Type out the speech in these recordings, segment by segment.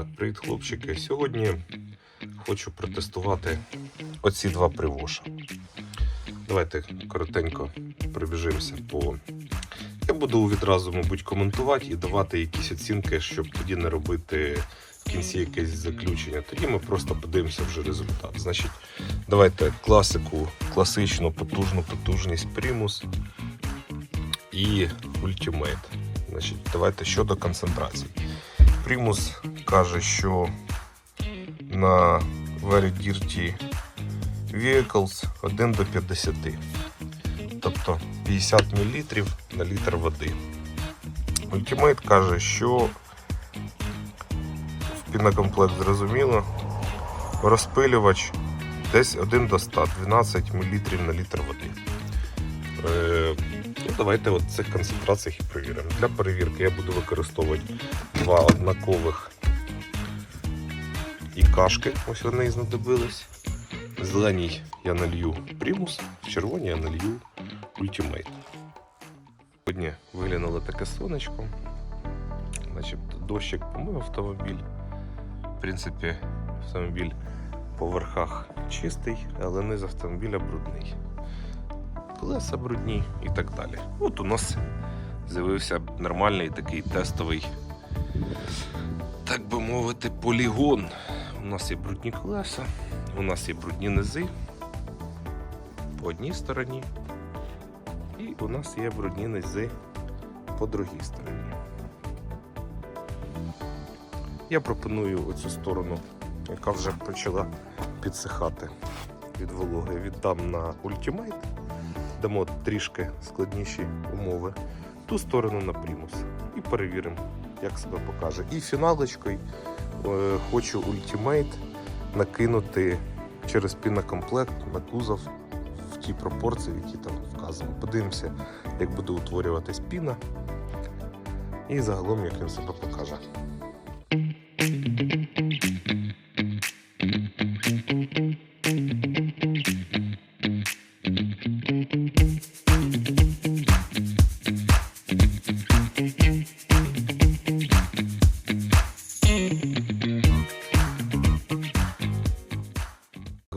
Так, привіт, хлопчики. Сьогодні хочу протестувати оці два привоша. Давайте коротенько пробіжимося по. Я буду відразу, мабуть, коментувати і давати якісь оцінки, щоб тоді не робити в кінці якесь заключення. Тоді ми просто подивимося вже результат. Значить, давайте класику, класичну потужну потужність Primus і Ultimate. Значить, давайте щодо концентрації. Primus каже, що на Very Dirty Vehicles 1 до 50. Тобто 50 мл на літр води. Ultimate каже, що в пінокомплект зрозуміло, розпилювач десь 1 до 100, 12 мл на літр води. Е, ну, давайте от цих концентраціях і перевіримо. Для перевірки я буду використовувати два однакових і кашки. Ось вони і знадобились. В зеленій я налью Primus, в червоній я налью Ultimate. Сьогодні виглянуло таке сонечко. Начебто дощик помив автомобіль. В принципі, автомобіль по верхах чистий, але низ автомобіля брудний. Колеса брудні і так далі. От у нас з'явився нормальний такий тестовий, так би мовити, полігон. У нас є брудні колеса, у нас є брудні низи по одній стороні, і у нас є брудні низи по другій стороні. Я пропоную оцю сторону, яка вже почала підсихати від вологи, віддам на Ultimate. Дамо трішки складніші умови. Ту сторону на Primus. І перевіримо, як себе покаже. І фіналочкою е, хочу ультимейт накинути через пінокомплект на кузов в ті пропорції, які там вказані. Подивимося, як буде утворюватись піна. І загалом, як він себе покаже.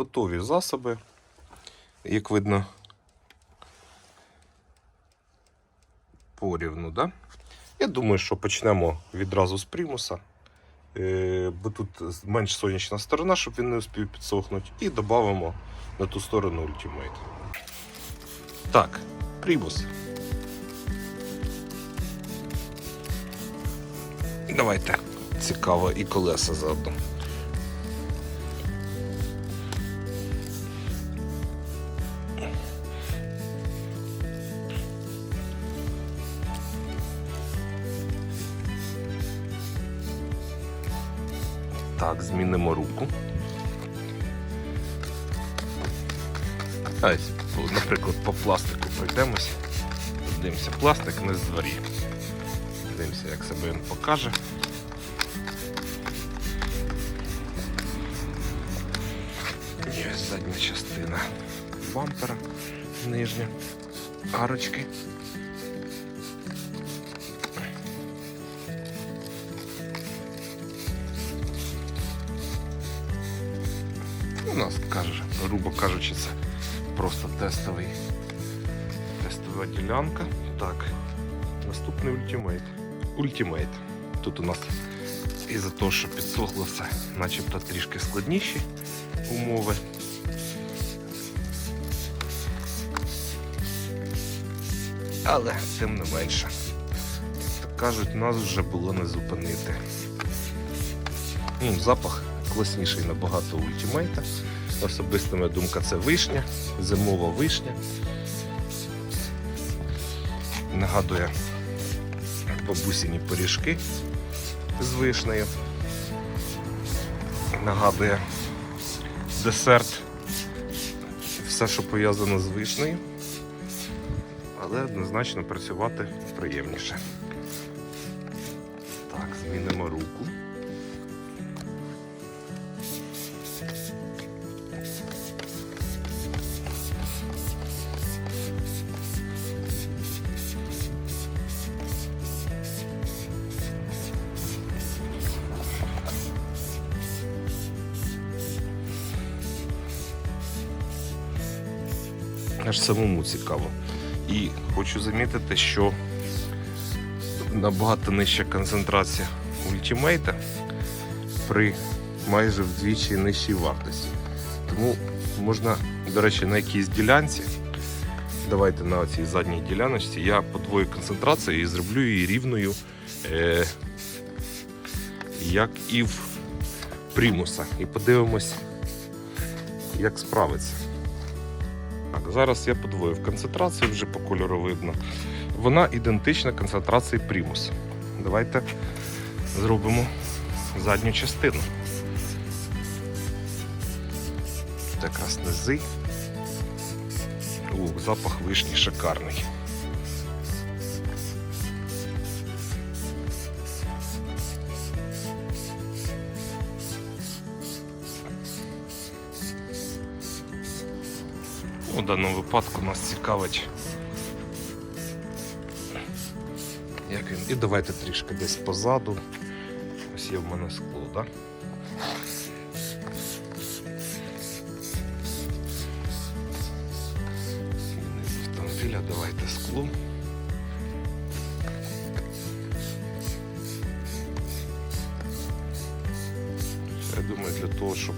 Готові засоби, як видно, порівну, да? Я думаю, що почнемо відразу з примуса, е, бо тут менш сонячна сторона, щоб він не успів підсохнути, і додамо на ту сторону Ultimate. Так, примус. Давайте цікаво і колеса заодно. Так, змінимо руку. Ось, наприклад, по пластику пройдемось. Дивимося, пластик не з дворі. Дивимося, як себе він покаже. І задня частина бампера нижня, арочки. Грубо кажучи, це просто тестовий, тестова ділянка. Так, наступний ультимейт. Ультимейт. Тут у нас із-за того, що підсохло все, начебто трішки складніші умови. Але тим не менше. Так кажуть, нас вже було не зупинити. М, запах класніший набагато ультимейта. Особиста моя думка це вишня, зимова вишня. Нагадує бабусіні пиріжки з вишнею. Нагадує десерт. Все, що пов'язано з вишнею. Але однозначно працювати приємніше. Так, змінимо руку. Аж самому цікаво. І хочу замітити, що набагато нижча концентрація ультимейта при майже вдвічі нижчій вартості. Тому можна, до речі, на якійсь ділянці, давайте на цій задній діляночці, я подвою концентрацію і зроблю її рівною, е, як і в примуса. І подивимось, як справиться. Так, зараз я подвоїв концентрацію, вже по кольору видно. Вона ідентична концентрації примус. Давайте зробимо задню частину. Якраз низи. О, запах вишні шикарний. У даному випадку нас цікавить. Як він? І давайте трішки десь позаду. Ось є в мене скло, так? Низ автомобіля, давайте скло. Я думаю, для того, щоб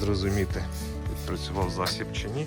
зрозуміти, відпрацював засіб чи ні,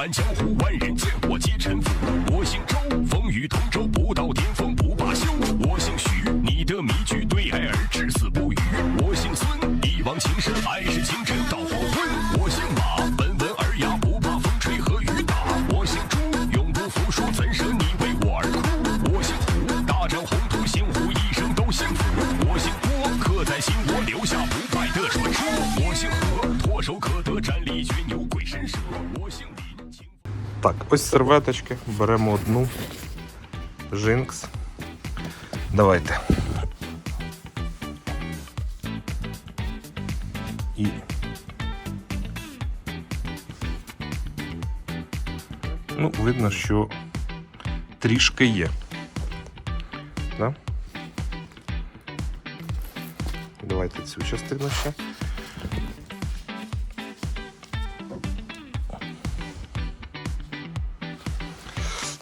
满江湖，万人见我皆臣服。我姓 Так, ось серветочки. Беремо одну. Жинкс. Давайте. І. Ну, видно, що трішки є. Да? Давайте цю частину ще.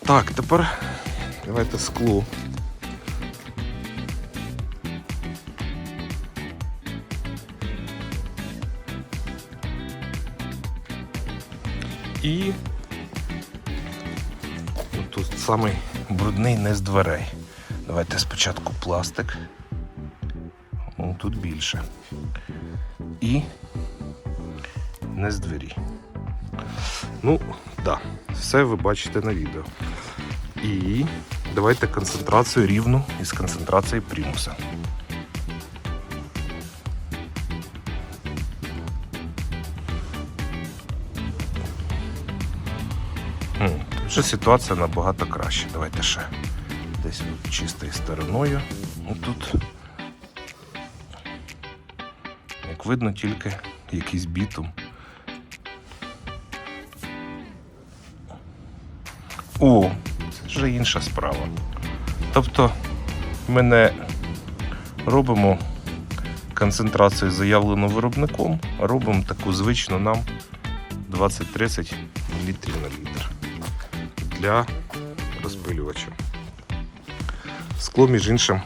Так, тепер давайте скло. І тут самий брудний не з дверей. Давайте спочатку пластик. О, тут більше. І не з двері. Ну, так, да, все ви бачите на відео. І давайте концентрацію рівну із концентрацією примуса. Вже ситуація набагато краще. Давайте ще десь чистою стороною. Тут, як видно, тільки якийсь бітум. О, вже інша справа. Тобто ми не робимо концентрацію заявлену виробником, а робимо таку звичну нам 20-30 мл на літр для розпилювача. Скло, між іншим,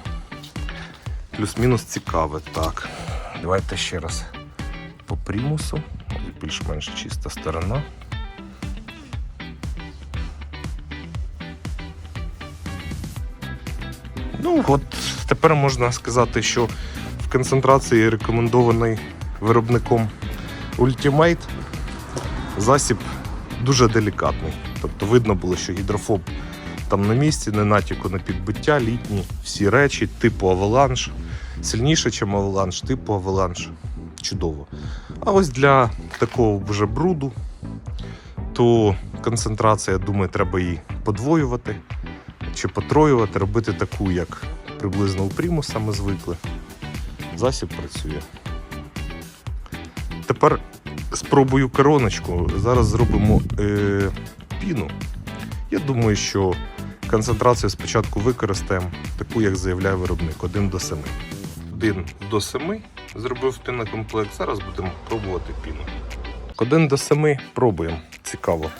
плюс-мінус цікаве. Так, давайте ще раз по примусу, більш-менш чиста сторона. Ну, от тепер можна сказати, що в концентрації рекомендований виробником Ultimate засіб дуже делікатний. Тобто видно було, що гідрофоб там на місці, не натяку на підбиття, літні, всі речі, типу аваланж. Сильніше, ніж аваланж, типу аваланж. Чудово. А ось для такого вже бруду, то концентрація, думаю, треба її подвоювати чи потроювати, робити таку, як приблизно у примуса ми звикли. Засіб працює. Тепер спробую короночку. Зараз зробимо е, піну. Я думаю, що концентрацію спочатку використаємо таку, як заявляє виробник, 1 до 7. 1 до 7 зробив пінокомплект. Зараз будемо пробувати піну. 1 до 7 пробуємо. Цікаво.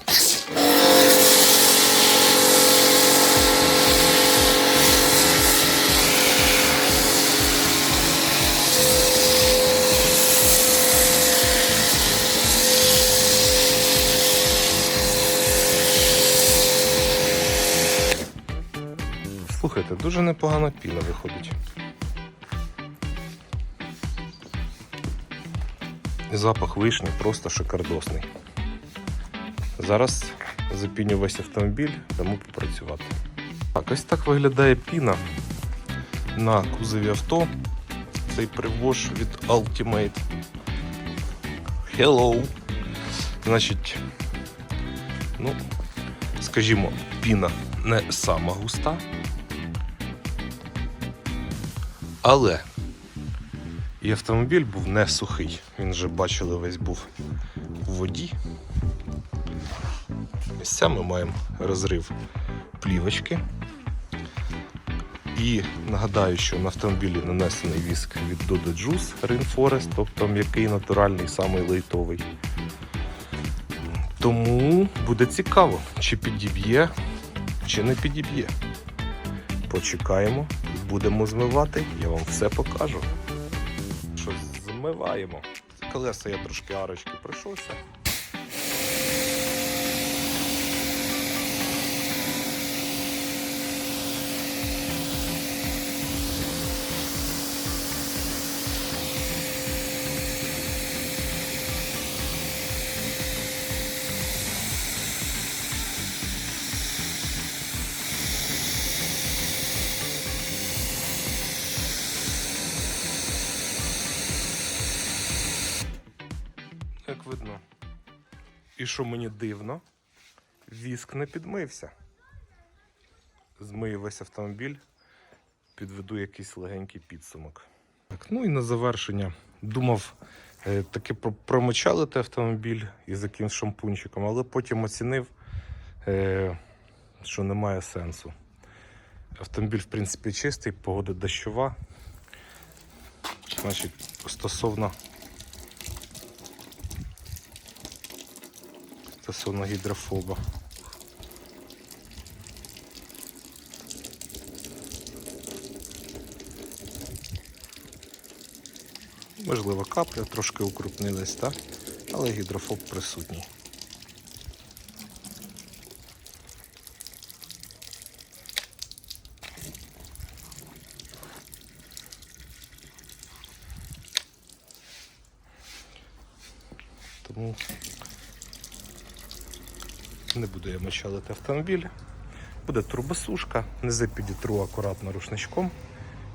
Слухайте, дуже непогана піна виходить. Запах вишні просто шикардосний. Зараз запіню весь автомобіль, дамо попрацювати. Так, ось так виглядає піна на кузові авто. Цей привоз від Ultimate. Hello! Значить, ну, скажімо, піна не сама густа. Але і автомобіль був не сухий. Він вже бачили, весь був у воді. Місця ми маємо розрив плівочки. І нагадаю, що на автомобілі нанесений віск від Dodo Juice Rainforest, тобто м'який натуральний, самий лейтовий. Тому буде цікаво, чи підіб'є, чи не підіб'є. Почекаємо, будемо змивати, я вам все покажу. Що змиваємо. Колеса я трошки арочки пройшовся. І що мені дивно, віск не підмився. Змию весь автомобіль, підведу якийсь легенький підсумок. Так, ну і на завершення думав е, таки про- промочалити автомобіль із якимсь шампунчиком, але потім оцінив, е, що немає сенсу. Автомобіль, в принципі, чистий, погода дощова. Значить, стосовно стосовно гідрофоба. Можливо, капля трошки укрупнилась, так? але гідрофоб присутній. Не буду я мочалити автомобіль. Буде турбосушка, низи підітру акуратно рушничком,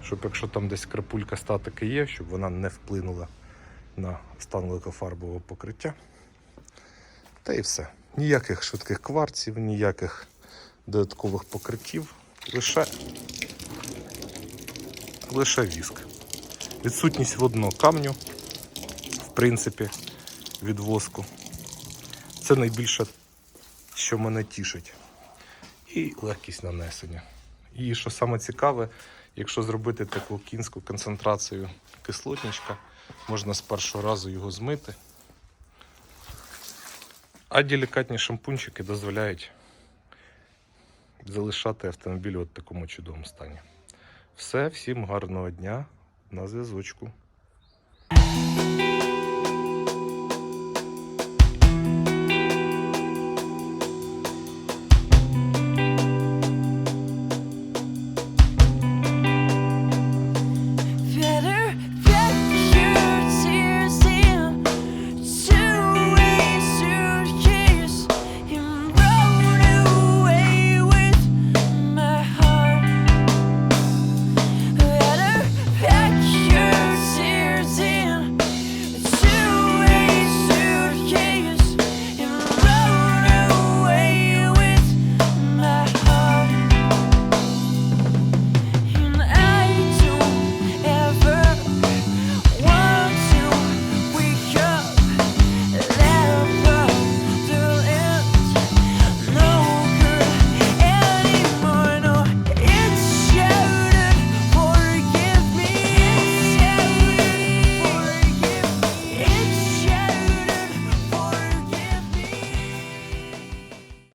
щоб якщо там десь крапулька статики є, щоб вона не вплинула на стан лакофарбового покриття. Та і все. Ніяких швидких кварців, ніяких додаткових покриттів, лише, лише віск. Відсутність водного камню, в принципі, від воску. Це найбільше що мене тішить. І легкість нанесення. І що саме цікаве, якщо зробити таку кінську концентрацію кислотничка, можна з першого разу його змити. А делікатні шампунчики дозволяють залишати автомобіль у такому чудовому стані. Все, всім гарного дня, на зв'язочку.